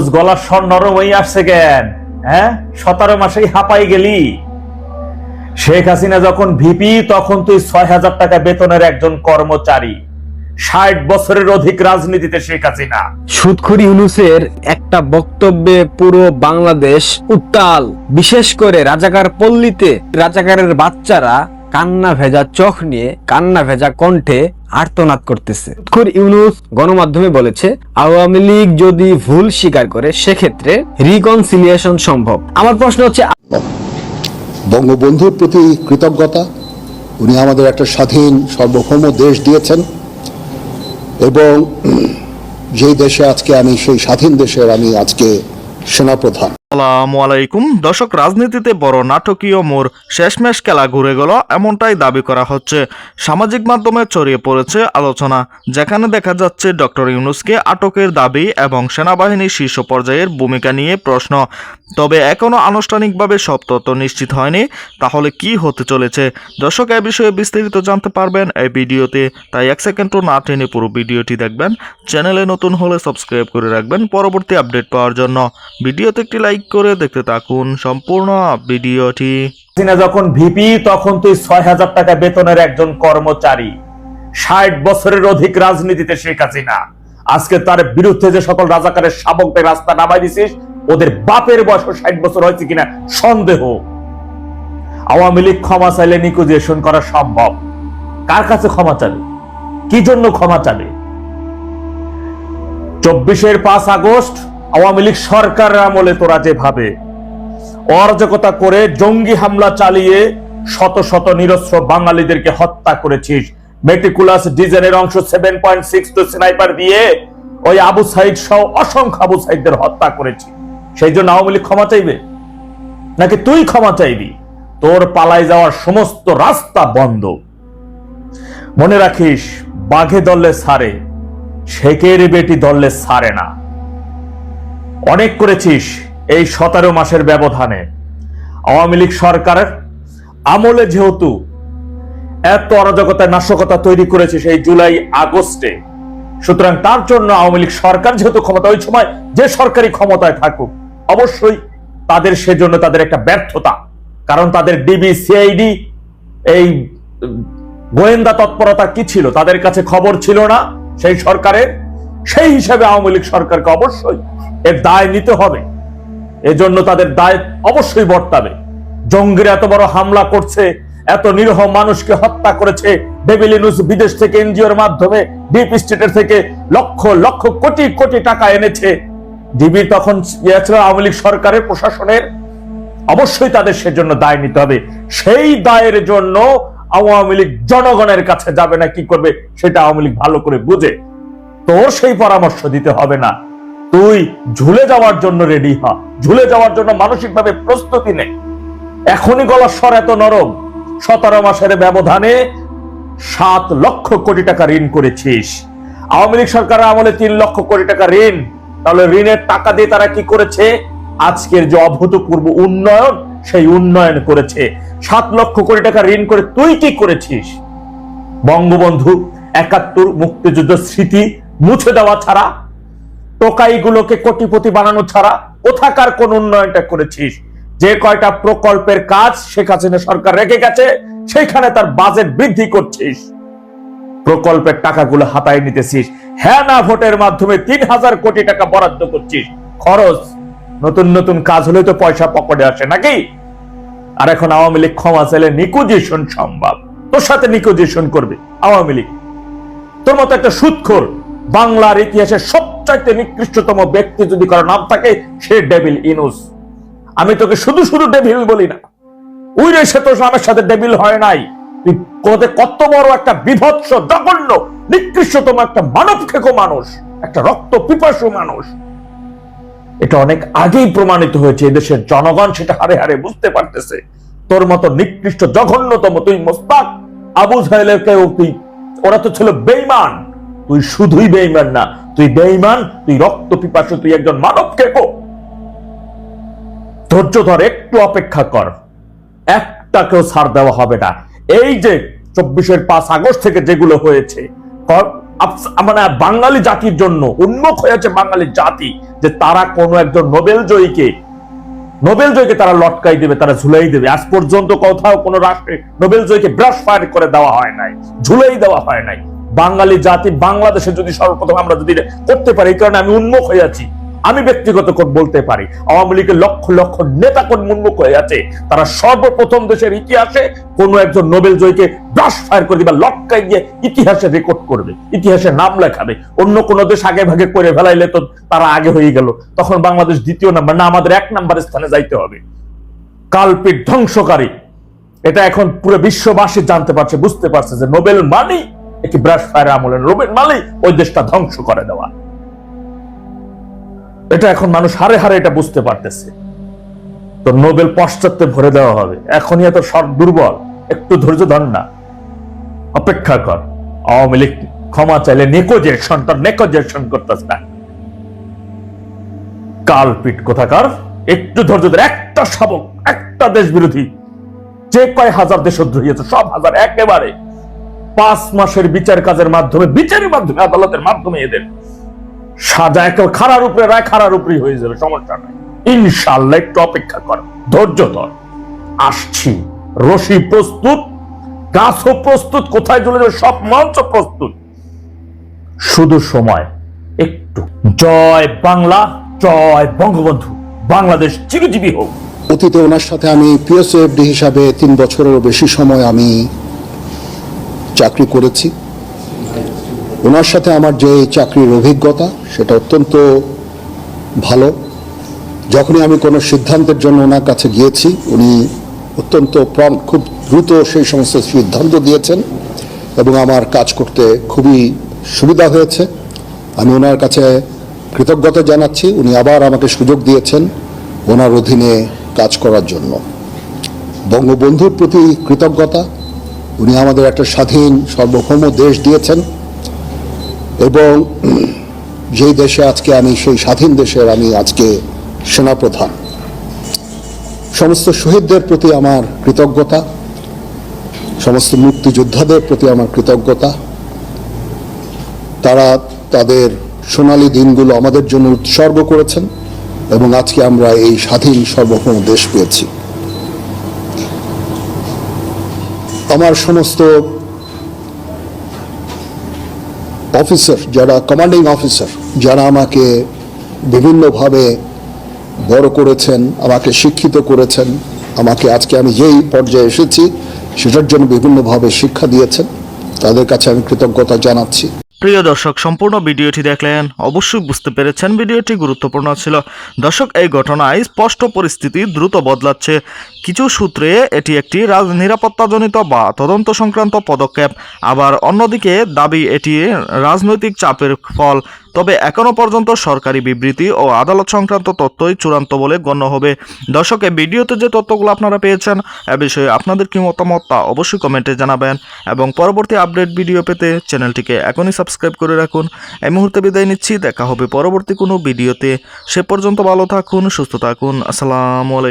ইউনুস গলার স্বর নরম হয়ে আসছে কেন? হ্যাঁ? সতেরো মাসেই হাঁপাই গেলি। শেখ হাসিনা যখন ভিপি, তখন তুই ছয় হাজার টাকা বেতনের একজন কর্মচারী। ষাট বছরের অধিক রাজনীতিতে শেখ হাসিনা। সুদখুরি ইউনুসের একটা বক্তব্যে পুরো বাংলাদেশ উত্তাল। বিশেষ করে রাজাকার পল্লীতে রাজাকারের বাচ্চারা কান্না ভেজা চোখ নিয়ে, কান্না ভেজা কণ্ঠে আর্তনাদ করতেছে। সুদখুর ইউনুস গণমাধ্যমে বলেছে আওয়ামী লীগ যদি ভুল স্বীকার করে সেক্ষেত্রে রিকনসিলিয়েশন সম্ভব। আমার প্রশ্ন হচ্ছে বঙ্গবন্ধুর প্রতি কৃতজ্ঞতা উনি আমাদের একটা স্বাধীন সার্বভৌম দেশ দিয়েছেন এবং যেই দেশে আজকে আমি সেই স্বাধীন দেশের আমি আজকে সেনাপ্রধান। আসসালামু আলাইকুম। দর্শক, রাজনীতিতে বড় নাটকীয় মোর শেষমেশ খেলা ঘুরে গেল, এমনটাই দাবি করা হচ্ছে। সামাজিক মাধ্যমে ছড়িয়ে পড়েছে আলোচনা, যেখানে দেখা যাচ্ছে ডক্টর ইউনুসকে আটকের দাবি এবং সেনাবাহিনীর শীর্ষ পর্যায়ের ভূমিকা নিয়ে প্রশ্ন। তবে এখনও আনুষ্ঠানিকভাবে সব তথ্য নিশ্চিত হয়নি, তাহলে কি হতে চলেছে? দর্শক, এ বিষয়ে বিস্তারিত জানতে পারবেন এই ভিডিওতে। তাই এক সেকেন্ডও না টেনে পুরো ভিডিওটি দেখবেন। চ্যানেলে নতুন হলে সাবস্ক্রাইব করে রাখবেন, পরবর্তী আপডেট পাওয়ার জন্য। ভিডিওতে একটি লাইক করে দেখতে থাকুন সম্পূর্ণ ভিডিওটি। হাসিনা যখন ভিপি, তখন তুই ছয় হাজার টাকা বেতনের একজন কর্মচারী। ষাট বছরের অধিক রাজনীতিতে শেখ হাসিনা। আজকে তার বিরুদ্ধে যে সকল রাজাকারের শাবকদের রাস্তা নামাই দিছিস, ওদের বাপের বয়স ষাট বছর হয়েছে কিনা সন্দেহ। আওয়ামী লীগ ক্ষমা চাইলে নিকোজিয়েশন করা সম্ভব। কার কাছে ক্ষমা চাবে? কি জন্য ক্ষমা চাবে? চব্বিশের পাঁচ আগস্ট আওয়ামী লীগ সরকারের আমলে তোরা যেভাবে অরাজকতা করে জঙ্গি হামলা চালিয়ে শত শত নিরস্ত্র বাঙালিদেরকে হত্যা করেছিস। মেটিকুলাস ডিজাইনের অংশ seven point six two sniper দিয়ে ওই আবু সাইদ সহ অসংখ্য আবু সাইদদের হত্যা করেছি। সেই জন্য আওয়ামী লীগ ক্ষমা চাইবে? নাকি তুই ক্ষমা চাইবি? তোর পালাই যাওয়ার সমস্ত রাস্তা বন্ধ। মনে রাখিস, বাঘে দললে সারে, শেখের বেটি দললে সারে না। অনেক করেছিস এই সতেরো মাসের ব্যবধানে। আওয়ামী লীগ সরকারের আমলে যেহেতু এত অরাজকতা নাশকতা তৈরি করেছে সেই জুলাই আগস্টে, সুতরাং তার জন্য আওয়ামী লীগ সরকার যেহেতু ক্ষমতা, ওই সময় যে সরকারি ক্ষমতায় থাকুক, অবশ্যই তাদের সেজন্য তাদের একটা ব্যর্থতা। কারণ তাদের ডিবি সিআইডি এই গোয়েন্দা তৎপরতা কি ছিল? তাদের কাছে খবর ছিল না সেই সরকারের। সেই হিসাবে আওয়ামী লীগ সরকারকে অবশ্যই এর দায় নিতে হবে। এজন্য তাদের দায় অবশ্যই বর্তাবে। জঙ্গিরা এত বড় হামলা করছে, এত নিরহ মানুষকে হত্যা করেছে ডেভিলিনুস বিদেশ থেকে, এনজিওর মাধ্যমে, ডিপ স্টেটের থেকে লক্ষ লক্ষ কোটি কোটি টাকা এনেছে। ডিবি তখন ইয়ে ছিল আওয়ামী লীগ সরকারের, প্রশাসনের। অবশ্যই তাদের সেজন্য দায় নিতে হবে। সেই দায়ের জন্য আওয়ামী লীগ জনগণের কাছে যাবে না, কি করবে, সেটা আওয়ামী লীগ ভালো করে বুঝে। তোর সেই পরামর্শ দিতে হবে না। তুই ঝুলে যাওয়ার জন্য রেডি হ। ঝুলে যাওয়ার জন্য মানসিকভাবে প্রস্তুতি নে। এখনই গলার স্বর এত নরম। সতেরো মাসের ব্যবধানে সাত লক্ষ কোটি টাকা ঋণ করেছিস। আওয়ামী লীগ সরকারের আমলে তিন লক্ষ কোটি টাকা ঋণ। তাহলে ঋণের টাকা দিয়ে তারা কি করেছে? আজকের যে অভূতপূর্ব উন্নয়ন, সেই উন্নয়ন করেছে। সাত লক্ষ কোটি টাকা ঋণ করে তুই কি করেছিস? বঙ্গবন্ধু একাত্তর মুক্তিযুদ্ধ স্মৃতি মুছে দেওয়া ছাড়া, টোকাইগুলোকে কোটিপতি বানানো ছাড়া কোথাকার কোন উন্নয়নটা করেছিস? যে কয়টা প্রকল্পের কাজ শেখ হাসিনা সরকার রেখে গেছে, সেইখানে তার বাজেট বৃদ্ধি করছিস। প্রকল্পের টাকাগুলো হাতায় নিতেছিস। হ্যাঁ না ভোটের মাধ্যমে তিন হাজার কোটি টাকা বরাদ্দ করছিস। খরচ, নতুন নতুন কাজ হলে তো পয়সা পকেটে আসে, নাকি? আর এখন আওয়ামী লীগ ক্ষমা চাইলে নিকোজিয়েশন সম্ভব। তোর সাথে নিকোজিয়েশন করবে আওয়ামী লীগ। তোর মতো একটা সুৎখোর বাংলার ইতিহাসে সবচাইতে নিকৃষ্টতম ব্যক্তি যদি কারও নাম থাকে, সে ডেভিল ইনুস। আমি তোকে শুধু শুধু ডেভিল বলি না। ওই রে তো আমার সাথে ডেভিল হয় নাই। কত বড় একটা বিভৎস, জঘন্য, নিকৃষ্টতম একটা মানব খেকো মানুষ, একটা রক্ত পিপাসু মানুষ। এটা অনেক আগেই প্রমাণিত হয়েছে এদেশের জনগণ সেটা হারে হারে বুঝতে পারতেছে। তোর মতো নিকৃষ্ট, জঘন্যতম তুই মোস্তাক আবু সাহেলেরকেও তুই, ওরা তো ছিল বেইমান তুই শুধুই বেইমান না, তুই বেইমান তুই রক্ত পিপাসু, তুই একজন মানব কেকো ধৈর্য ধর, একটু অপেক্ষা কর। একটাকেও ছাড় দেওয়া হবে না। এই যে চব্বিশের পাঁচ আগস্ট থেকে যেগুলো হয়েছে মানে বাঙালি জাতির জন্য, উন্মুখ হয়েছে বাঙালি জাতি, যে তারা কোনো একজন নোবেল জয়ীকে নোবেল জয়ীকে তারা লটকাই দেবে, তারা ঝুলাই দেবে। আজ পর্যন্ত কোথাও কোনো রাষ্ট্রে নোবেল জয়ীকে ব্রাশ ফায়ার করে দেওয়া হয় নাই, ঝুলাই দেওয়া হয় নাই। বাঙালি জাতি বাংলাদেশে যদি সর্বপ্রথম আমরা যদি করতে পারি, এই কারণে আমি উন্মুখ হয়ে আছি। আমি ব্যক্তিগত বলতে পারি। আওয়ামী লীগের লক্ষ লক্ষ নেতা কোন উন্মুখ হয়ে আছে, তারা সর্বপ্রথম দেশের ইতিহাসে কোনো একজন নোবেল জয়কে ব্রাশ ফায়ার করে দিবে লটকাই দিয়ে ইতিহাসে রেকর্ড করবে, ইতিহাসে নাম লেখাবে। অন্য কোন দেশ আগে ভাগে করে ফেলাইলে তো তারা আগে হয়ে গেল। তখন বাংলাদেশ দ্বিতীয় নাম্বার, না, আমাদের এক নাম্বার স্থানে যাইতে হবে। কালপিট ধ্বংসকারী। এটা এখন পুরো বিশ্ববাসী জানতে পারছে, বুঝতে পারছে যে নোবেল মানি একটি ব্রাশ ফায়ার আমলে নোবেল মানি ওই দেশটা ধ্বংস করে দেওয়া। এটা এখন মানুষ হারে হারে এটা বুঝতে পারতেছে। তো নোবেল পশ্চাত্যে ভরে দেওয়া হবে। এখনই এত সর দুর্বল। একটু ধৈর্য ধর না। অপেক্ষা কর। আওয়ামী লীগ ক্ষমা চাইলে নেকোজেকশন তার নেকোজেকশন করতেছে না। কালপিট কোথাকার? একটু ধৈর্য ধরে। একটা শাবক, একটা দেশ বিরোধী। যে কয় হাজার দেশদ্রোহী আছে, সব হাজার একেবারে পাঁচ মাসের বিচার কাজের মাধ্যমে, বিচারের মাধ্যমে, আদালতের মাধ্যমে এদের সাজা একটা খারার উপরে রায় খারার উপরেই হয়ে যাবে, সমস্যা নাই। ইনশাল্লাহ একটু অপেক্ষা কর, ধৈর্য ধর। আসছি, রশি প্রস্তুত, গাছও প্রস্তুত, কোথায় চলে যাবে সব মঞ্চ প্রস্তুত। শুধু সময়, একটু। জয় বাংলা, জয় বঙ্গবন্ধু, বাংলাদেশ চিরজীবী হোক। অতীতে ওনার সাথে আমি পিএসএফডি হিসাবে তিন বছরেরও বেশি সময় আমি চাকরি করেছি। ওনার সাথে আমার যে চাকরির অভিজ্ঞতা সেটা অত্যন্ত ভালো। যখনই আমি কোনো সিদ্ধান্তের জন্য ওনার কাছে গিয়েছি উনি অত্যন্ত prompt, খুব দ্রুত সেই সমস্ত সিদ্ধান্ত দিয়েছেন এবং আমার কাজ করতে খুবই সুবিধা হয়েছে। আমি ওনার কাছে কৃতজ্ঞতা জানাচ্ছি। উনি আবার আমাকে সুযোগ দিয়েছেন ওনার অধীনে কাজ করার জন্য। বঙ্গবন্ধুর প্রতি কৃতজ্ঞতা। উনি আমাদের একটা স্বাধীন, সার্বভৌম দেশ দিয়েছেন। এবং যেই দেশে আজকে আমি, সেই স্বাধীন দেশের আমি আজকে সেনাপ্রধান। সমস্ত শহীদদের প্রতি আমার কৃতজ্ঞতা, সমস্ত মুক্তিযোদ্ধাদের প্রতি আমার কৃতজ্ঞতা। তারা তাদের সোনালী দিনগুলো আমাদের জন্য উৎসর্গ করেছেন এবং আজকে আমরা এই স্বাধীন, সার্বভৌম দেশ পেয়েছি। আমার সমস্ত অফিসার যারা কমান্ডিং অফিসার, যারা আমাকে বিভিন্নভাবে বড় করেছেন, আমাকে শিক্ষিত করেছেন, আমাকে আজকে আমি যেই পর্যায়ে এসেছি, সেটার জন্য বিভিন্নভাবে শিক্ষা দিয়েছেন, তাদের কাছে আমি কৃতজ্ঞতা জানাচ্ছি। প্রিয় দর্শক, সম্পূর্ণ ভিডিওটি দেখলেন, অবশ্যই বুঝতে পেরেছেন ভিডিওটি গুরুত্বপূর্ণ ছিল। দর্শক, এই ঘটনায় স্পষ্ট পরিস্থিতি দ্রুত বদলাচ্ছে। কিছু সূত্রে এটি একটি নিরাপত্তাজনিত বা তদন্ত সংক্রান্ত পদক্ষেপ। আবার অন্যদিকে দাবি এটি রাজনৈতিক চাপের ফল। তবে এখনও পর্যন্ত সরকারি বিবৃতি ও আদালত সংক্রান্ত তথ্যই চূড়ান্ত বলে গণ্য হবে। দর্শক ভিডিওতে যে তথ্যগুলো আপনারা পেয়েছেন, এ বিষয়ে আপনাদের কি মতামত তা অবশ্যই কমেন্টে জানাবেন। এবং পরবর্তী আপডেট ভিডিও পেতে চ্যানেলটিকে এখনই সাবস্ক্রাইব করে রাখুন। এই মুহূর্তে বিদায় নিচ্ছি। দেখা হবে পরবর্তী কোনো ভিডিওতে। সে পর্যন্ত ভালো থাকুন, সুস্থ থাকুন। আসসালামু আলাইকুম।